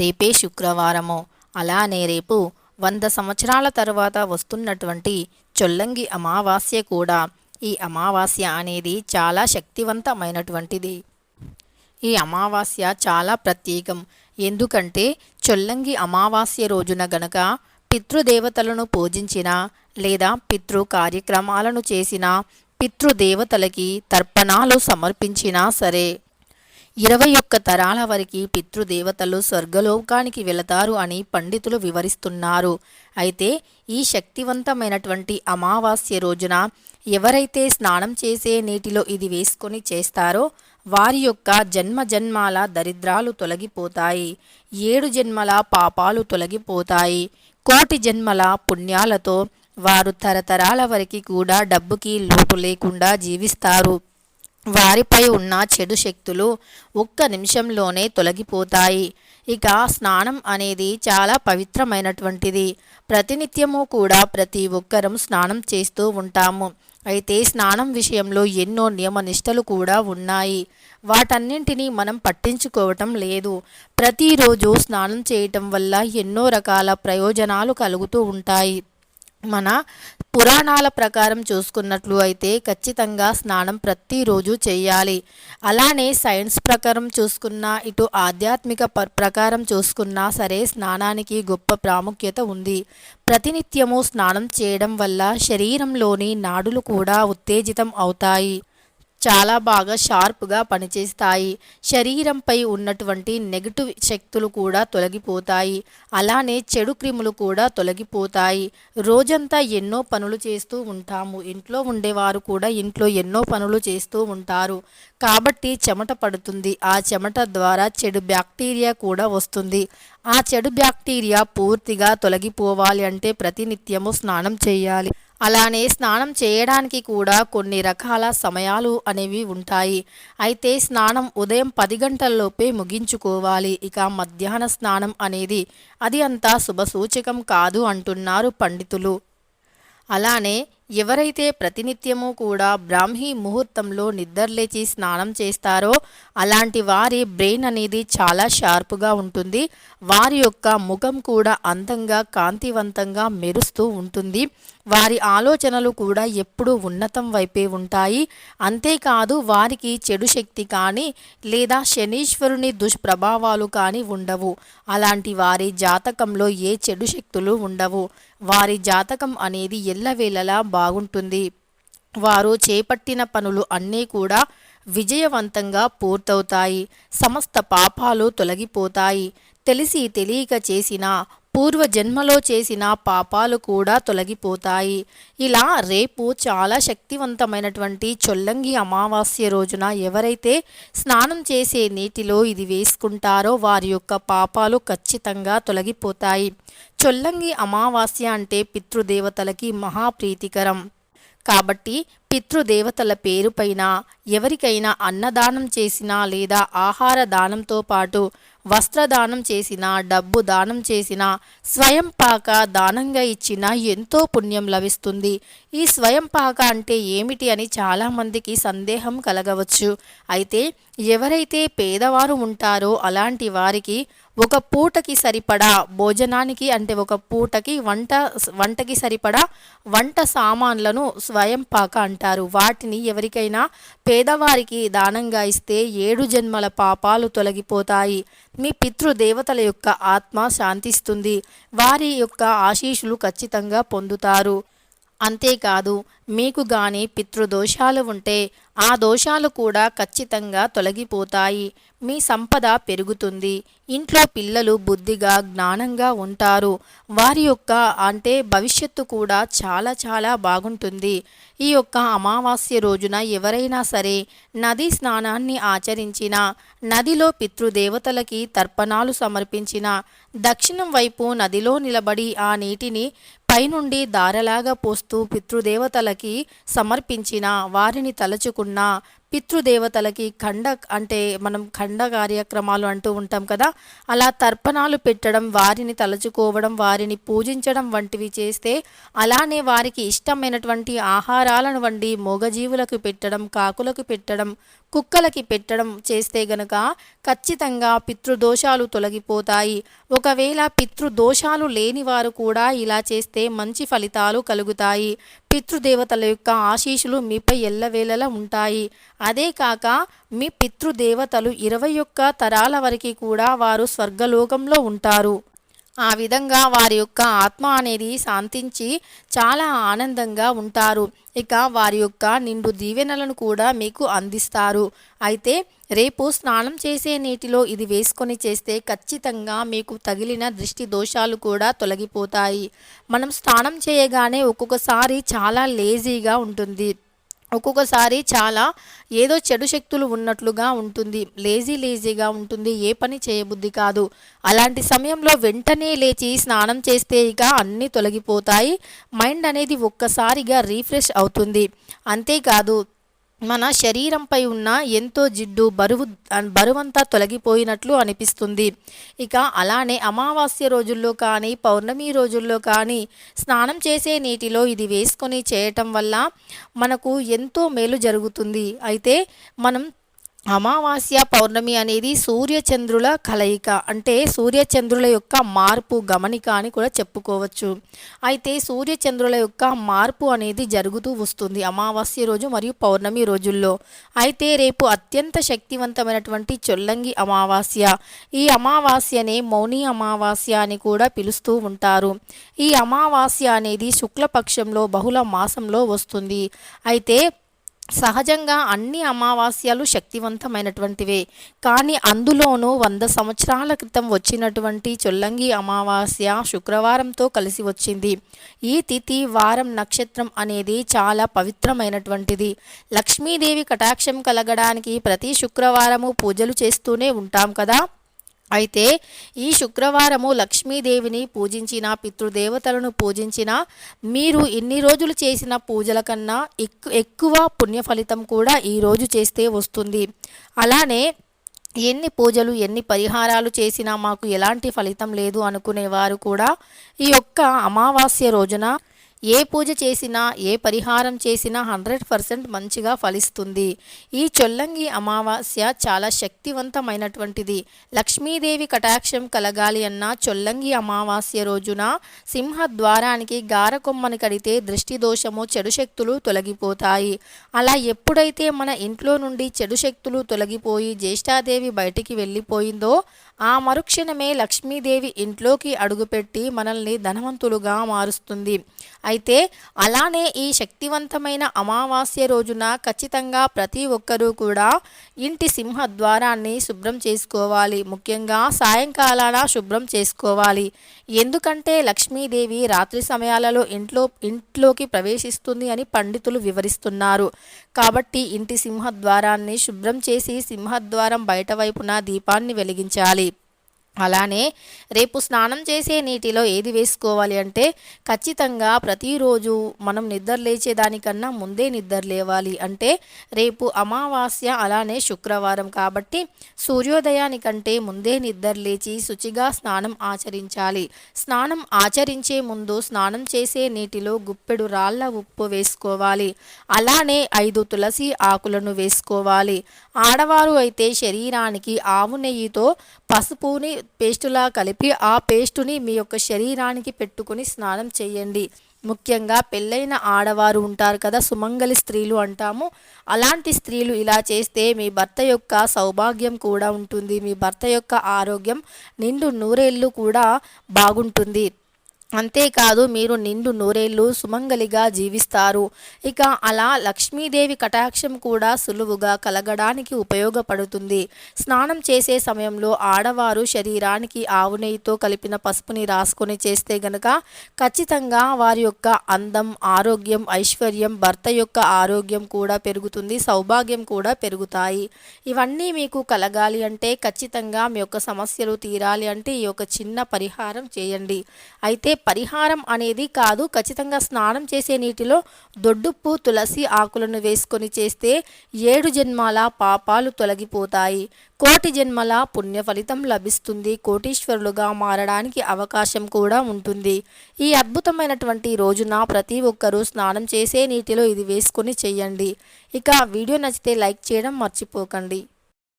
రేపే శుక్రవారము. అలానే రేపు వంద సంవత్సరాల తరువాత వస్తున్నటువంటి చొల్లంగి అమావాస్య కూడా. ఈ అమావాస్య అనేది చాలా శక్తివంతమైనటువంటిది. ఈ అమావాస్య చాలా ప్రత్యేకం. ఎందుకంటే చొల్లంగి అమావాస్య రోజున గనక పితృదేవతలను పూజించిన లేదా పితృ కార్యక్రమాలను చేసిన పితృదేవతలకి తర్పణాలు సమర్పించినా సరే ఇరవై ఒక్క తరాల వరకు పితృదేవతలు స్వర్గలోకానికి వెళతారు అని పండితులు వివరిస్తున్నారు. అయితే ఈ శక్తివంతమైనటువంటి అమావాస్య రోజున ఎవరైతే స్నానం చేసే నీటిలో ఇది వేసుకొని చేస్తారో వారి యొక్క జన్మ జన్మాల దరిద్రాలు తొలగిపోతాయి. ఏడు జన్మల పాపాలు తొలగిపోతాయి. కోటి జన్మల పుణ్యాలతో వారు తరతరాల వరకు కూడా డబ్బుకి లోటు లేకుండా జీవిస్తారు. వారిపై ఉన్న చెడు శక్తులు ఒక్క నిమిషంలోనే తొలగిపోతాయి. ఇక స్నానం అనేది చాలా పవిత్రమైనటువంటిది. ప్రతినిత్యము కూడా ప్రతి ఒక్కరం స్నానం చేస్తూ ఉంటాము. అయితే స్నానం విషయంలో ఎన్నో నియమనిష్టలు కూడా ఉన్నాయి. వాటన్నింటినీ మనం పట్టించుకోవటం లేదు. ప్రతిరోజు స్నానం చేయటం వల్ల ఎన్నో రకాల ప్రయోజనాలు కలుగుతూ ఉంటాయి. మన పురాణాల ప్రకారం చూసుకున్నట్లు అయితే ఖచ్చితంగా స్నానం ప్రతిరోజు చేయాలి. అలానే సైన్స్ ప్రకారం చూసుకున్నా ఇటు ఆధ్యాత్మిక ప- ప్రకారం చూసుకున్నా సరే స్నానానికి గొప్ప ప్రాముఖ్యత ఉంది. ప్రతినిత్యము స్నానం చేయడం వల్ల శరీరంలోని నాడులు కూడా ఉత్తేజితం అవుతాయి. చాలా బాగా షార్ప్గా పనిచేస్తాయి. శరీరంపై ఉన్నటువంటి నెగటివ్ శక్తులు కూడా తొలగిపోతాయి. అలానే చెడు క్రిములు కూడా తొలగిపోతాయి. రోజంతా ఎన్నో పనులు చేస్తూ ఉంటాము. ఇంట్లో ఉండేవారు కూడా ఇంట్లో ఎన్నో పనులు చేస్తూ ఉంటారు. కాబట్టి చెమట పడుతుంది. ఆ చెమట ద్వారా చెడు బ్యాక్టీరియా కూడా వస్తుంది. ఆ చెడు బ్యాక్టీరియా పూర్తిగా తొలగిపోవాలి అంటే ప్రతినిత్యము స్నానం చేయాలి. అలానే స్నానం చేయడానికి కూడా కొన్ని రకాల సమయాలు అనేవి ఉంటాయి. అయితే స్నానం ఉదయం పది గంటల్లోపే ముగించుకోవాలి. ఇక మధ్యాహ్న స్నానం అనేది అది అంత శుభసూచకం కాదు అంటున్నారు పండితులు. అలానే ఎవరైతే ప్రతినిత్యము కూడా బ్రాహ్మీ ముహూర్తంలో నిద్రలేచి స్నానం చేస్తారో అలాంటి వారి బ్రెయిన్ అనేది చాలా షార్ప్గా ఉంటుంది. వారి యొక్క ముఖం కూడా అందంగా కాంతివంతంగా మెరుస్తూ ఉంటుంది. వారి ఆలోచనలు కూడా ఎప్పుడూ ఉన్నతం వైపే ఉంటాయి. అంతేకాదు వారికి చెడు శక్తి కానీ లేదా శనీశ్వరుని దుష్ప్రభావాలు కానీ ఉండవు. అలాంటి వారి జాతకంలో ఏ చెడు శక్తులు ఉండవు. వారి జాతకం అనేది ఎల్లవేళలా బాగుంటుంది. వారు చేపట్టిన పనులు అన్నీ కూడా విజయవంతంగా పూర్తవుతాయి. సమస్త పాపాలు తొలగిపోతాయి. తెలిసి తెలియక చేసిన పూర్వ జన్మలో చేసిన పాపాలు కూడా తొలగిపోతాయి. ఇలా రేపు చాలా శక్తివంతమైనటువంటి చొల్లంగి అమావాస్య రోజున ఎవరైతే స్నానం చేసే నీటిలో ఇది వేసుకుంటారో వారి యొక్క పాపాలు ఖచ్చితంగా తొలగిపోతాయి. చొల్లంగి అమావాస్య అంటే పితృదేవతలకి మహాప్రీతికరం. కాబట్టి పితృదేవతల పేరుపైన ఎవరికైనా అన్నదానం చేసినా లేదా ఆహార దానంతో పాటు వస్త్రదానం చేసినా డబ్బు దానం చేసినా స్వయం పాక దానంగా ఇచ్చినా ఎంతో పుణ్యం లభిస్తుంది. ఈ స్వయం పాక అంటే ఏమిటి అని చాలామందికి సందేహం కలగవచ్చు. అయితే ఎవరైతే పేదవారు ఉంటారో అలాంటి వారికి ఒక పూటకి సరిపడా భోజనానికి అంటే ఒక పూటకి వంట వంటకి సరిపడా వంట సామాన్లను స్వయం పాక అంటారు. వాటిని ఎవరికైనా పేదవారికి దానంగా ఇస్తే ఏడు జన్మల పాపాలు తొలగిపోతాయి. మీ పితృదేవతల యొక్క ఆత్మ శాంతిస్తుంది. వారి యొక్క ఆశీస్సులు ఖచ్చితంగా పొందుతారు. అంతేకాదు మీకు గాని పితృదోషాలు ఉంటే ఆ దోషాలు కూడా ఖచ్చితంగా తొలగిపోతాయి. మీ సంపద పెరుగుతుంది. ఇంట్లో పిల్లలు బుద్ధిగా జ్ఞానంగా ఉంటారు. వారి యొక్క అంటే భవిష్యత్తు కూడా చాలా చాలా బాగుంటుంది. ఈ యొక్క అమావాస్య రోజున ఎవరైనా సరే నది స్నానాన్ని ఆచరించిన నదిలో పితృదేవతలకి తర్పణాలు సమర్పించిన దక్షిణం వైపు నదిలో నిలబడి ఆ నీటిని పైనుండి దారలాగా పోస్తూ పితృదేవతలకి సమర్పించిన వారిని తలచుకున్న పితృదేవతలకి ఖండ అంటే మనం ఖండ కార్యక్రమాలు అంటూ ఉంటాం కదా అలా తర్పణాలు పెట్టడం వారిని తలుచుకోవడం వారిని పూజించడం వంటివి చేస్తే అలానే వారికి ఇష్టమైనటువంటి ఆహారాలను వండి మూగజీవులకు పెట్టడం కాకులకు పెట్టడం కుక్కలకి పెట్టడం చేస్తే గనక ఖచ్చితంగా పితృదోషాలు తొలగిపోతాయి. ఒకవేళ పితృదోషాలు లేని వారు కూడా ఇలా చేస్తే మంచి ఫలితాలు కలుగుతాయి. పితృదేవతల యొక్క ఆశీస్సులు మీపై ఎల్లవేళలా ఉంటాయి. అదే కాక మీ పితృదేవతలు ఇరవై ఒక్క తరాల వరకు కూడా వారు స్వర్గలోకంలో ఉంటారు. ఆ విధంగా వారి యొక్క ఆత్మ అనేది శాంతించి చాలా ఆనందంగా ఉంటారు. ఇక వారి యొక్క నిండు దీవెనలను కూడా మీకు అందిస్తారు. అయితే రేపు స్నానం చేసే నీటిలో ఇది వేసుకొని చేస్తే ఖచ్చితంగా మీకు తగిలిన దృష్టి దోషాలు కూడా తొలగిపోతాయి. మనం స్నానం చేయగానే ఒక్కొక్కసారి చాలా లేజీగా ఉంటుంది. ఒక్కొక్కసారి చాలా ఏదో చెడు శక్తులు ఉన్నట్లుగా ఉంటుంది. లేజీ లేజీగా ఉంటుంది. ఏ పని చేయబుద్ధి కాదు. అలాంటి సమయంలో వెంటనే లేచి స్నానం చేస్తే ఇక అన్నీ తొలగిపోతాయి. మైండ్ అనేది ఒక్కసారిగా రీఫ్రెష్ అవుతుంది. అంతేకాదు మన శరీరంపై ఉన్న ఎంతో జిడ్డు బరువు బరువంతా తొలగిపోయినట్లు అనిపిస్తుంది. ఇక అలానే అమావాస్య రోజుల్లో కానీ పౌర్ణమి రోజుల్లో కానీ స్నానం చేసే నీటిలో ఇది వేసుకొని చేయటం వల్ల మనకు ఎంతో మేలు జరుగుతుంది. అయితే మనం అమావాస్య పౌర్ణమి అనేది సూర్యచంద్రుల కలయిక. అంటే సూర్యచంద్రుల యొక్క మార్పు గమనిక అని కూడా చెప్పుకోవచ్చు. అయితే సూర్యచంద్రుల యొక్క మార్పు అనేది జరుగుతూ వస్తుంది అమావాస్య రోజు మరియు పౌర్ణమి రోజుల్లో. అయితే రేపు అత్యంత శక్తివంతమైనటువంటి చొల్లంగి అమావాస్య. ఈ అమావాస్యనే మౌని అమావాస్య అని కూడా పిలుస్తూ ఉంటారు. ఈ అమావాస్య అనేది శుక్లపక్షంలో బహుళ మాసంలో వస్తుంది. అయితే సహజంగా అన్ని అమావాస్యలు శక్తివంతమైనటువంటివే. కానీ అందులోనూ వంద సంవత్సరాల క్రితం వచ్చినటువంటి చొల్లంగి అమావాస్య శుక్రవారంతో కలిసి వచ్చింది. ఈ తిథి వారం నక్షత్రం అనేది చాలా పవిత్రమైనటువంటిది. లక్ష్మీదేవి కటాక్షం కలగడానికి ప్రతి శుక్రవారము పూజలు చేస్తూనే ఉంటాం కదా. అయితే ఈ శుక్రవారము లక్ష్మీదేవిని పూజించిన పితృదేవతలను పూజించిన మీరు ఇన్ని రోజులు చేసిన పూజల కన్నా ఎక్కువ పుణ్య ఫలితం కూడా ఈరోజు చేస్తే వస్తుంది. అలానే ఎన్ని పూజలు ఎన్ని పరిహారాలు చేసినా మాకు ఎలాంటి ఫలితం లేదు అనుకునేవారు కూడా ఈ యొక్క అమావాస్య రోజున ఏ పూజ చేసినా ఏ పరిహారం చేసినా హండ్రెడ్ పర్సెంట్ మంచిగా ఫలిస్తుంది. ఈ చొల్లంగి అమావాస్య చాలా శక్తివంతమైనటువంటిది. లక్ష్మీదేవి కటాక్షం కలగాలి అన్న చొల్లంగి అమావాస్య రోజున సింహ ద్వారానికి గారకొమ్మని కడితే దృష్టి దోషము చెడు శక్తులు తొలగిపోతాయి. అలా ఎప్పుడైతే మన ఇంట్లో నుండి చెడు శక్తులు తొలగిపోయి జ్యేష్ఠాదేవి బయటికి వెళ్ళిపోయిందో ఆ మరుక్షణమే లక్ష్మీదేవి ఇంట్లోకి అడుగుపెట్టి మనల్ని ధనవంతులుగా మారుస్తుంది. అయితే అలానే ఈ శక్తివంతమైన అమావాస్య రోజున ఖచ్చితంగా ప్రతి ఒక్కరూ కూడా ఇంటి సింహద్వారాన్ని శుభ్రం చేసుకోవాలి. ముఖ్యంగా సాయంకాలాన శుభ్రం చేసుకోవాలి. ఎందుకంటే లక్ష్మీదేవి రాత్రి సమయాలలో ఇంట్లో ఇంట్లోకి ప్రవేశిస్తుంది అని పండితులు వివరిస్తున్నారు. కాబట్టి ఇంటి సింహద్వారాన్ని శుభ్రం చేసి సింహద్వారం బయట వైపున దీపాన్ని వెలిగించాలి. అలానే రేపు స్నానం చేసే నీటిలో ఏది వేసుకోవాలి అంటే ఖచ్చితంగా ప్రతిరోజు మనం నిద్ర లేచేదానికన్నా ముందే నిద్ర లేవాలి అంటే రేపు అమావాస్య అలానే శుక్రవారం కాబట్టి సూర్యోదయానికంటే ముందే నిద్ర లేచి శుచిగా స్నానం ఆచరించాలి. స్నానం ఆచరించే ముందు స్నానం చేసే నీటిలో గుప్పెడు రాళ్ళ ఉప్పు వేసుకోవాలి. అలానే ఐదు తులసి ఆకులను వేసుకోవాలి. ఆడవారు అయితే శరీరానికి ఆవు నెయ్యితో పసుపుని పేస్టులా కలిపి ఆ పేస్టుని మీ యొక్క శరీరానికి పెట్టుకుని స్నానం చేయండి. ముఖ్యంగా పెళ్ళైన ఆడవారు ఉంటారు కదా సుమంగలి స్త్రీలు అంటాము. అలాంటి స్త్రీలు ఇలా చేస్తే మీ భర్త యొక్క సౌభాగ్యం కూడా ఉంటుంది. మీ భర్త యొక్క ఆరోగ్యం నిండు నూరేళ్ళు కూడా బాగుంటుంది. అంతేకాదు మీరు నిండు నూరేళ్ళు సుమంగలిగా జీవిస్తారు. ఇక అలా లక్ష్మీదేవి కటాక్షం కూడా సులువుగా కలగడానికి ఉపయోగపడుతుంది. స్నానం చేసే సమయంలో ఆడవారు శరీరానికి ఆవు నెయ్యితో కలిపిన పసుపుని రాసుకొని చేస్తే గనక ఖచ్చితంగా వారి యొక్క అందం ఆరోగ్యం ఐశ్వర్యం భర్త యొక్క ఆరోగ్యం కూడా పెరుగుతుంది సౌభాగ్యం కూడా పెరుగుతాయి. ఇవన్నీ మీకు కలగాలి అంటే ఖచ్చితంగా మీ యొక్క సమస్యలు తీరాలి అంటే ఈ యొక్క చిన్న పరిహారం చేయండి. అయితే పరిహారం అనేది కాదు. ఖచ్చితంగా స్నానం చేసే నీటిలో దొడ్డుప్పు తులసి ఆకులను వేసుకొని చేస్తే ఏడు జన్మాల పాపాలు తొలగిపోతాయి. కోటి జన్మల పుణ్య ఫలితం లభిస్తుంది. కోటీశ్వరులుగా మారడానికి అవకాశం కూడా ఉంటుంది. ఈ అద్భుతమైనటువంటి రోజున ప్రతి ఒక్కరూ స్నానం చేసే నీటిలో ఇది వేసుకొని చేయండి. ఇక వీడియో నచ్చితే లైక్ చేయడం మర్చిపోకండి.